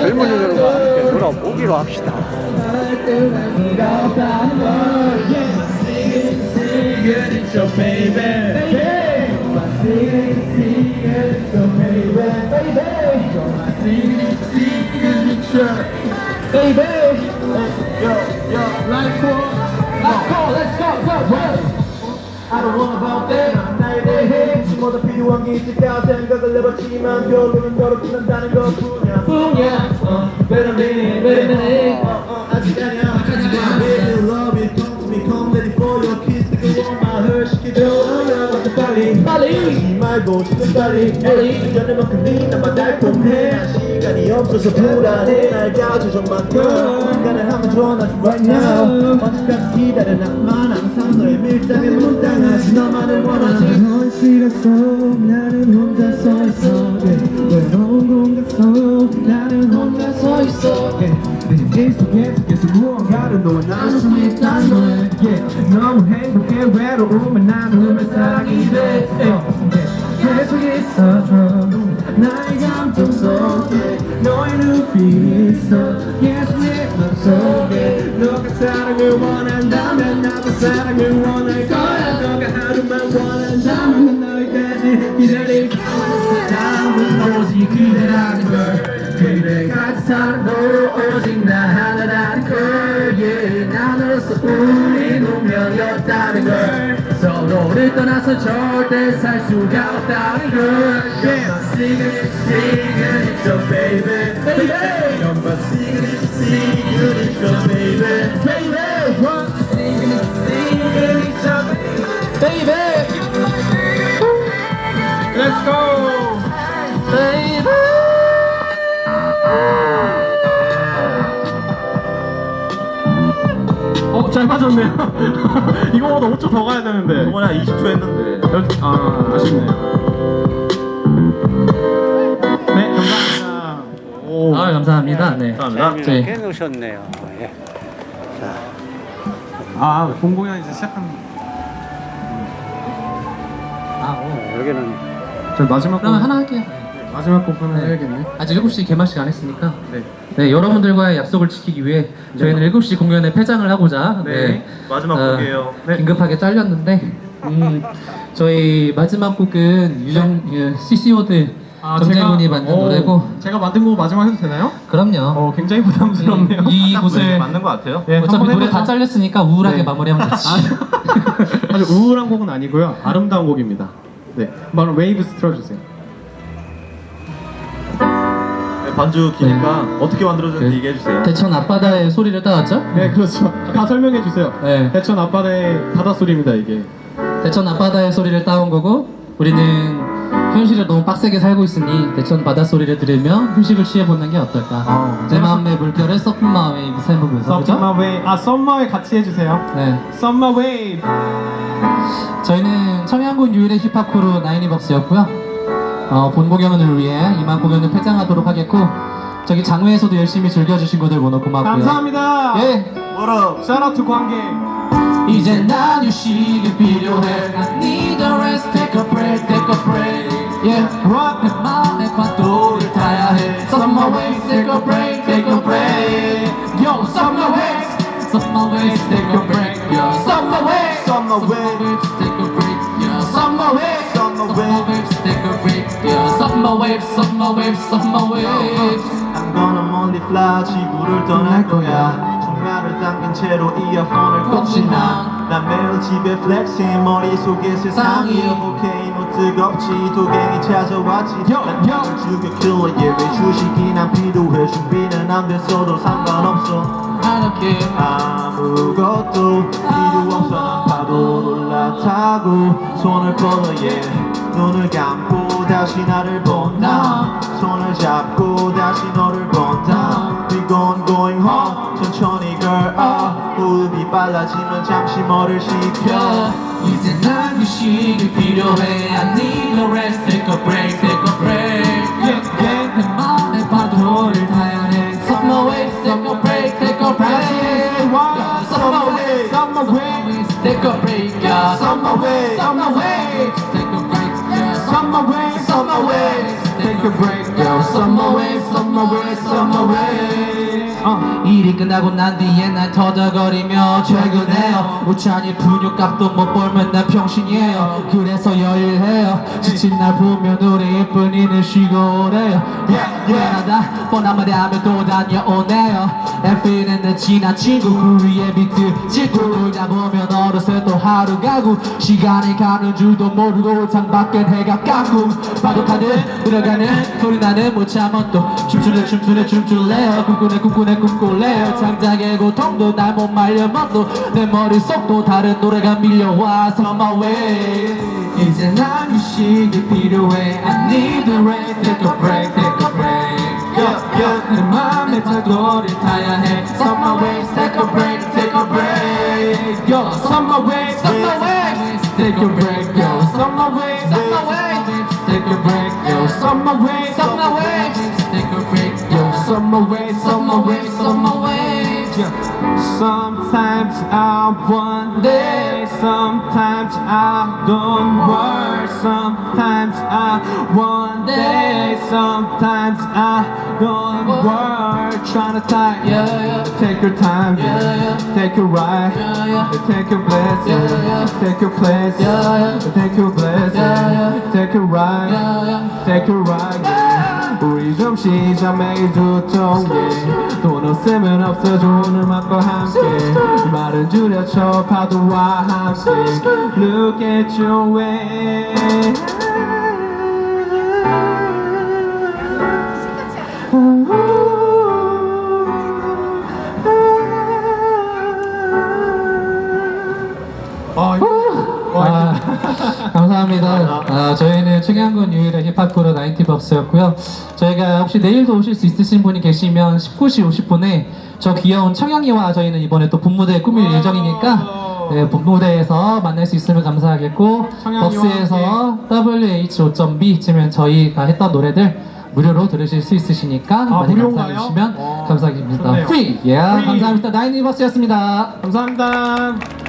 젊은 여러분과 함께 놀아보기로 합시다. I don't wanna about that. 나에 대해 모두 필요한 게 있을까 생각을 해봤지만 결론은 더럽긴다는 것뿐이야. 뿐이야. 어, Wait a minute, wait a minute. 어, 어, 아직 아니야. 아직 아니야 Baby love it come to me come ready for your kiss. 뜨거운 말을 시켜줘 어서 빨리 빨리 하지 말고 지금 빨리 빨리 연애만큼 나만 달콤해 난 시간이 없어서 불안해. 날 가져 좀만큼 가는 하면 좋아 나 right now. 언제까지 기다려. 나만 항상 너의 밀당에 못당하지. 너만을 원하지. 넌 싫었어 나는 혼자 서 있어 외로운 공간 속 나는 혼자 서 있어 내 속에서 계속 무언가를 너와 나눌 수 너에 너무 행복해 외로움은 나누면 사랑이 돼 계속 있어줘 나의 감정 속에 너의 눈빛 있어. 계속 내 맘 속에 너가 사랑을 원한다면 나도 사랑을 원할 거야. 너가 하루만 원한다면 너희까지 기다릴 거야. 사랑은 오직 그대라는 걸. 그대 같은 사랑도 오직 나 하나라는 걸. yeah. 나눠서 우린 운명이었다는 걸 서로를 떠나서 절대 살 수가 없다는 걸. You're my secret, secret, baby baby You're my secret, secret, baby baby 어, 잘 맞았네요. 이거보다 5초 더 가야 되는데. 이번에 한 20초 했는데 여- 아, 아쉽네요. 네, 감사합니다. 오. 아 감사합니다. 네. 감사합니다 네. 재미있게 노셨네요. 예. 자, 아, 본 공연 이제 시작한. 아, 오. 여기는 저 마지막 곡 하나 할게요. 마지막 곡 하나 네. 해야겠네. 아직 7시 개막식 안 했으니까. 네. 네, 여러분들과의 약속을 지키기 위해 저희는 7시 공연에 폐장을 하고자 네. 네, 마지막 어, 곡이에요 네. 긴급하게 잘렸는데 음, 저희 마지막 곡은 유정 예, CCO들 정재군이 만든 어, 노래고 제가 만든 곡 마지막 해도 되나요? 그럼요. 어, 굉장히 부담스럽네요. 음, 이딱 곳을 맞는 것 같아요 예, 어차피 한번 노래 다 해보죠. 잘렸으니까 우울하게 네. 마무리하면 되지. 아주 우울한 곡은 아니고요. 아름다운 곡입니다. 네, 바로 웨이브스 틀어주세요. 반주 기니까 어떻게 만들어졌는지 그 얘기해 주세요 대천 앞바다의 소리를 따왔죠? 네, 그렇죠. 다 설명해 주세요. 네. 대천 앞바다의 바닷소리입니다, 이게. 대천 앞바다의 소리를 따온 거고 우리는 현실을 너무 빡세게 살고 있으니 대천 바다 소리를 들으며 휴식을 취해보는 게 어떨까 어, 내 마음의 물결을 서픈 마음에 삶으면서 그죠? 썸머 웨이, 아, 썸머에 같이 해주세요. 네 썸머 웨이. 저희는 청양군 유일의 힙합 크루 나인이벅스였고요 어, 본 공연을 위해 이만 공연을 폐장하도록 하겠고 저기 장외에서도 열심히 즐겨주신 분들 모두 고맙고요 감사합니다. 예 뭐라? 샤라투 관계. 이제 난 휴식이 필요해 I need a rest, take a break, take a break Yeah, What? 내 마음의 파도를 타야 해 Summer waves, take a break, take a break Yo, summer waves, summer waves, take a break waves, summer waves, summer waves. I'm gonna only fly 지구를 떠날 거야. 총알을 당긴 채로 이어폰을 꽂지 난난 매일 집에 flexing 머릿속에 세상이 볼케이노 뜨겁지. 도갱이 찾아왔지. 난 형을 죽여 yeah 왜 주식이 난 필요해. 준비는 안 됐어도 상관없어. I don't care. 아무것도 필요 없어 난 올라타고 손을 뻗어 yeah 눈을 감고 다시 나를 본다 손을 잡고 다시 너를 본다 We gon' going home 천천히 girl 아 호흡이 빨라지면 잠시 뭐를 시켜 이제 난 휴식이 필요해 I need a rest, take a break, take a break yeah. Summer waves, summer waves, take a break, yeah. Summer waves, summer waves, take a break, yeah. Summer waves, summer waves, summer waves. 어, 일이 끝나고 난 뒤에 난 터덕거리며 퇴근해요. 우찬이 분유값도 못 벌면 난 병신이에요. 그래서 열일해요. 지친 날 보면 우리 이쁜이는 쉬고 오래요 미안하다. 뻔한 말이 하면 또 다녀오네요. F는 내 친한 친구 그 위에 비트. 짚고 놀다 보면 어느새 또 하루 가고 시간이 가는 줄도 모르고 창밖엔 해가 깎고. 파도타듯 들어가는 소리 나는 못 참아 또. 춤추네 춤추네 춤출래요. 꿈꾸네 꿈꾸네 꿈꿀래요 창작의 고통도 날 못 말려 맘도 내 머릿속도 다른 노래가 밀려와 Summer way 이제 난 휴식이 필요해 I need a break take a break take a break yeah, yeah. 내 맘에 파도를 타야 해 Summer waves take a break take a break Yo Summer waves Summer waves take a break Yo Summer waves Summer waves take a break Yo Summer waves Summer waves take a Summer waves Summer waves Summer waves Sometimes I wonder, sometimes I don't work, sometimes I wonder, sometimes I don't work. Trying to time, Yeah, yeah. take your time, Yeah, yeah. take your ride, Yeah, yeah. take your blessing, Yeah, yeah. take your place, Yeah, yeah. take a blessing, Yeah, yeah. take a ride, Yeah, yeah. take a ride. 우리 좀 쉬자 매일 두통에 돈 없으면 없어져 오늘 음악과 함께 말은 줄여쳐 파도와 함께 Look at your way 아, 아, 감사합니다. 아, 저희 는 청양군 유일의 힙합 프로 나인티벅스였고요. 저희가 혹시 내일도 오실 수 있으신 분이 계시면 19시 50분에 저 귀여운 청양이와 저희는 이번에 또 본무대에 꾸밀 예정이니까 네, 본무대에서 만날 수 있으면 감사하겠고 벅스에서 WH5.B 쯤엔 저희가 했던 노래들 무료로 들으실 수 있으시니까 많이 아, 무료인가요? 감사해 주시면 어, 감사하겠습니다. 좋네요. 프리! 예, 프리. 감사합니다. 나인티벅스였습니다. 감사합니다